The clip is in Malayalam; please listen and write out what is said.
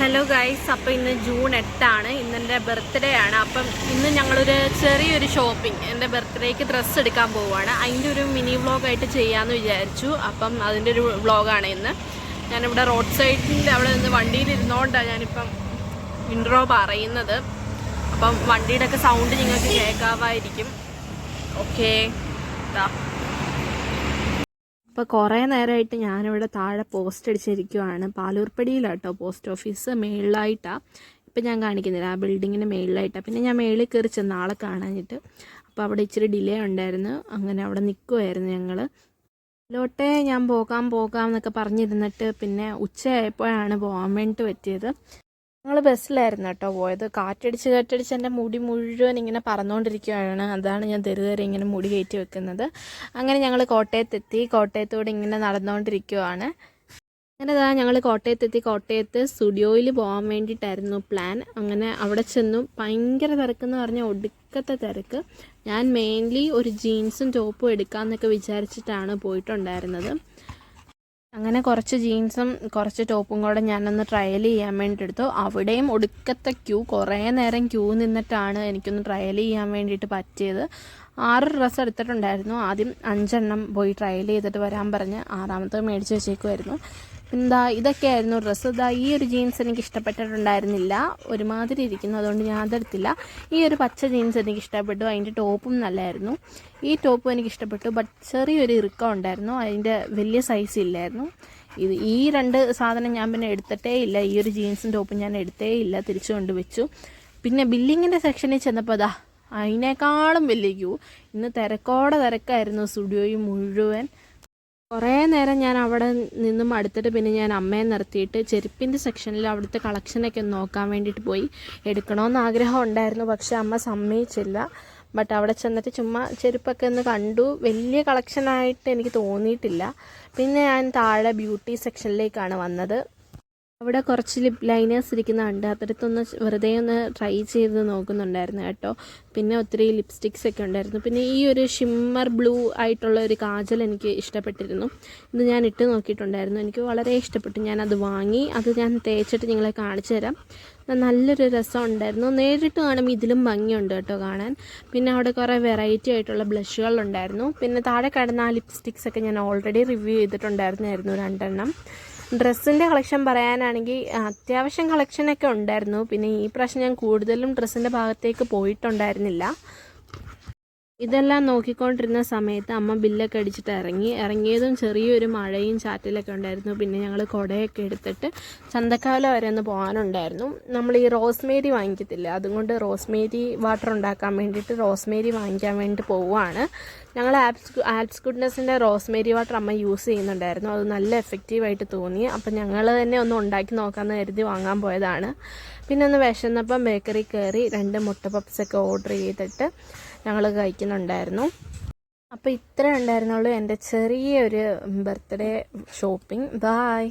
ഹലോ ഗൈസ് അപ്പോൾ ഇന്ന് ജൂൺ എട്ടാണ്. ഇന്ന് എന്റെ ബർത്ത്ഡേ ആണ്. അപ്പം ഇന്ന് ഞങ്ങളൊരു ചെറിയൊരു ഷോപ്പിംഗ് എന്റെ ബർത്ത്ഡേക്ക് ഡ്രസ്സ് എടുക്കാൻ പോവുകയാണ് അതിന്റെ ഒരു മിനി വ്ളോഗായിട്ട് ചെയ്യാമെന്ന് വിചാരിച്ചു. അപ്പം അതിന്റെ ഒരു വ്ളോഗാണ് ഇന്ന്. ഞാനിവിടെ റോഡ് സൈഡിന്റെ അവിടെ നിന്ന് വണ്ടിയിൽ ഇരുന്നുകൊണ്ടാണ് ഞാനിപ്പം ഇൻട്രോ പറയുന്നത്. അപ്പം വണ്ടിയുടെ ഒക്കെ സൗണ്ട് നിങ്ങൾക്ക് കേൾക്കാമായിരിക്കും. ഓക്കേ ഇതാ അപ്പോൾ കുറേ നേരമായിട്ട് ഞാനിവിടെ താഴെ പോസ്റ്റ് അടിച്ചിരിക്കുവാണ്. പാലൂർപ്പടിയിലാട്ടോ പോസ്റ്റ് ഓഫീസ് മേളിലായിട്ടാണ് ഇപ്പം ഞാൻ കാണിക്കുന്നില്ല. ആ ബിൽഡിങ്ങിന് മേളിലായിട്ടാണ് പിന്നെ ഞാൻ മേളിൽ കയറി ചെന്ന് ആളെ കാണാനിട്ട് അപ്പോൾ അവിടെ ഇച്ചിരി ഡിലേ ഉണ്ടായിരുന്നു. അങ്ങനെ അവിടെ നിൽക്കുമായിരുന്നു ഞങ്ങൾ ലോട്ടെ ഞാൻ പോകാം പോകാം എന്നൊക്കെ പറഞ്ഞിരുന്നിട്ട് പിന്നെ ഉച്ചയായപ്പോഴാണ് പോകാൻ വേണ്ടിയിട്ട് പറ്റിയത്. ഞങ്ങൾ ബസ്സിലായിരുന്നു കേട്ടോ പോയത്. കാറ്റടിച്ച് കാറ്റടിച്ച് എന്റെ മുടി മുഴുവൻ ഇങ്ങനെ പറന്നുകൊണ്ടിരിക്കുകയാണ് അതാണ് ഞാൻ തെരുതേരെ ഇങ്ങനെ മുടി കയറ്റി വെക്കുന്നത്. അങ്ങനെ ഞങ്ങൾ കോട്ടയത്തെത്തി. കോട്ടയത്തോടെ ഇങ്ങനെ നടന്നുകൊണ്ടിരിക്കുകയാണ് അങ്ങനെ അതാ ഞങ്ങൾ കോട്ടയത്തെത്തി. കോട്ടയത്ത് സ്റ്റുഡിയോയിൽ പോകാൻ വേണ്ടിയിട്ടായിരുന്നു പ്ലാൻ. അങ്ങനെ അവിടെ ചെന്നു. ഭയങ്കര തിരക്കെന്ന് പറഞ്ഞാൽ ഒടുക്കത്തെ തിരക്ക്. ഞാൻ മെയിൻലി ഒരു ജീൻസും ടോപ്പും എടുക്കാമെന്നൊക്കെ വിചാരിച്ചിട്ടാണ് പോയിട്ടുണ്ടായിരുന്നത്. അങ്ങനെ കുറച്ച് ജീൻസും കുറച്ച് ടോപ്പും കൂടെ ഞാനൊന്ന് ട്രയൽ ചെയ്യാൻ വേണ്ടി എടുത്തു അവിടെയും ഒടുക്കത്തെ ക്യൂ കുറേ നേരം ക്യൂ നിന്നിട്ടാണ് എനിക്കൊന്ന് ട്രയൽ ചെയ്യാൻ വേണ്ടിയിട്ട് പറ്റിയത്. ആറ് ഡ്രസ്സ് എടുത്തിട്ടുണ്ടായിരുന്നു. ആദ്യം അഞ്ചെണ്ണം പോയി ട്രയൽ ചെയ്തിട്ട് വരാൻ പറഞ്ഞ് ആറാമത്തെ മേടിച്ച് വെച്ചേക്കുമായിരുന്നു എന്താ ഇതൊക്കെയായിരുന്നു ഡ്രസ്സ്. ഇതാ ഈ ഒരു ജീൻസ് എനിക്ക് ഇഷ്ടപ്പെട്ടിട്ടുണ്ടായിരുന്നില്ല. ഒരുമാതിരി ഇരിക്കുന്നു. അതുകൊണ്ട് ഞാൻ അതെടുത്തില്ല. ഈ ഒരു പച്ച ജീൻസ് എനിക്ക് ഇഷ്ടപ്പെട്ടു. അതിന്റെ ടോപ്പും നല്ലായിരുന്നു. ഈ ടോപ്പും എനിക്ക് ഇഷ്ടപ്പെട്ടു. ബട്ട് ചെറിയൊരു ഇറുക്കം ഉണ്ടായിരുന്നു. അതിന്റെ വലിയ സൈസ് ഇല്ലായിരുന്നു. ഇത് ഈ രണ്ട് സാധനം ഞാൻ പിന്നെ എടുത്തിട്ടേ ഇല്ല. ഈ ഒരു ജീൻസും ടോപ്പും ഞാൻ എടുത്തേ ഇല്ല. തിരിച്ചു കൊണ്ട് വെച്ചു പിന്നെ ബില്ലിങ്ങിന്റെ സെക്ഷനിൽ ചെന്നപ്പോൾ അതാ അതിനേക്കാളും വലിയ ക്യൂ ഇന്ന് തിരക്കോടെ തിരക്കായിരുന്നു സ്റ്റുഡിയോയും മുഴുവൻ. കുറേ നേരം ഞാൻ അവിടെ നിന്നും അടുത്തിട്ട് പിന്നെ ഞാൻ അമ്മയെ നിർത്തിയിട്ട് ചെരുപ്പിന്റെ സെക്ഷനിൽ അവിടുത്തെ കളക്ഷനൊക്കെ ഒന്ന് നോക്കാൻ വേണ്ടിയിട്ട് പോയി. എടുക്കണമെന്ന് ആഗ്രഹം ഉണ്ടായിരുന്നു പക്ഷെ അമ്മ സമ്മതിച്ചില്ല. ബട്ട് അവിടെ ചെന്നിട്ട് ചുമ്മാ ചെരുപ്പൊക്കെ ഒന്ന് കണ്ടു. വലിയ കളക്ഷനായിട്ട് എനിക്ക് തോന്നിയിട്ടില്ല. പിന്നെ ഞാൻ താഴെ ബ്യൂട്ടി സെക്ഷനിലേക്കാണ് വന്നത്. അവിടെ കുറച്ച് ലിപ് ലൈനേഴ്സ് ഇരിക്കുന്നുണ്ട് അത്തരത്തൊന്ന് വെറുതെ ഒന്ന് ട്രൈ ചെയ്ത് നോക്കുന്നുണ്ടായിരുന്നു കേട്ടോ. പിന്നെ ഒത്തിരി ലിപ്സ്റ്റിക്സ് ഒക്കെ ഉണ്ടായിരുന്നു. പിന്നെ ഈ ഒരു ഷിമ്മർ ബ്ലൂ ആയിട്ടുള്ള ഒരു കാജൽ എനിക്ക് ഇഷ്ടപ്പെട്ടിരുന്നു. ഇത് ഞാൻ ഇട്ട് നോക്കിയിട്ടുണ്ടായിരുന്നു. എനിക്ക് വളരെ ഇഷ്ടപ്പെട്ടു. ഞാൻ അത് വാങ്ങി അത് ഞാൻ തേച്ചിട്ട് നിങ്ങളെ കാണിച്ചു തരാം. നല്ലൊരു രസം ഉണ്ടായിരുന്നു. നേരിട്ട് കാണുമ്പോൾ ഇതിലും ഭംഗിയുണ്ട് കേട്ടോ കാണാൻ. പിന്നെ അവിടെ കുറേ വെറൈറ്റി ആയിട്ടുള്ള ബ്ലഷുകൾ ഉണ്ടായിരുന്നു. പിന്നെ താഴെ കിടന്ന ആ ലിപ്സ്റ്റിക്സ് ഒക്കെ ഞാൻ ഓൾറെഡി റിവ്യൂ ചെയ്തിട്ടുണ്ടായിരുന്നായിരുന്നു രണ്ടെണ്ണം. ഡ്രസ്സിന്റെ കളക്ഷൻ പറയാനാണെങ്കിൽ അത്യാവശ്യം കളക്ഷനൊക്കെ ഉണ്ടായിരുന്നു. പിന്നെ ഈ പ്രാവശ്യം ഞാൻ കൂടുതലും ഡ്രസ്സിന്റെ ഭാഗത്തേക്ക് പോയിട്ടുണ്ടായിരുന്നില്ല. ഇതെല്ലാം നോക്കിക്കൊണ്ടിരുന്ന സമയത്ത് അമ്മ ബില്ലൊക്കെ അടിച്ചിട്ട് ഇറങ്ങി. ഇറങ്ങിയതും ചെറിയൊരു മഴയും ചാറ്റലൊക്കെ ഉണ്ടായിരുന്നു. പിന്നെ ഞങ്ങൾ കുടയൊക്കെ എടുത്തിട്ട് ചന്തക്കാല വരെ ഒന്ന് പോകാനുണ്ടായിരുന്നു. നമ്മൾ ഈ റോസ്മേരി വാങ്ങിക്കത്തില്ല? അതുകൊണ്ട് റോസ്മേരി വാട്ടർ ഉണ്ടാക്കാൻ വേണ്ടിയിട്ട് റോസ്മേരി വാങ്ങിക്കാൻ വേണ്ടി പോവുകയാണ് ഞങ്ങൾ ആപ്സ് ആപ്സ് ഗുഡ്നെസ്സിന്റെ റോസ്മേരി വാട്ടർ അമ്മ യൂസ് ചെയ്യുന്നുണ്ടായിരുന്നു. അത് നല്ല എഫക്റ്റീവായിട്ട് തോന്നി. അപ്പം ഞങ്ങൾ തന്നെ ഒന്ന് ഉണ്ടാക്കി നോക്കാമെന്ന് കരുതി വാങ്ങാൻ പോയതാണ്. പിന്നെ ഒന്ന് വിശന്നപ്പം ബേക്കറി കയറി രണ്ട് മുട്ട പപ്സൊക്കെ ഓർഡർ ചെയ്തിട്ട് ഞങ്ങൾ കഴിക്കുന്നുണ്ടായിരുന്നു. അപ്പോൾ ഇത്ര ഉണ്ടായിരുന്നുള്ളൂ എന്റെ ചെറിയൊരു ബർത്ത്ഡേ ഷോപ്പിംഗ്. ബായ്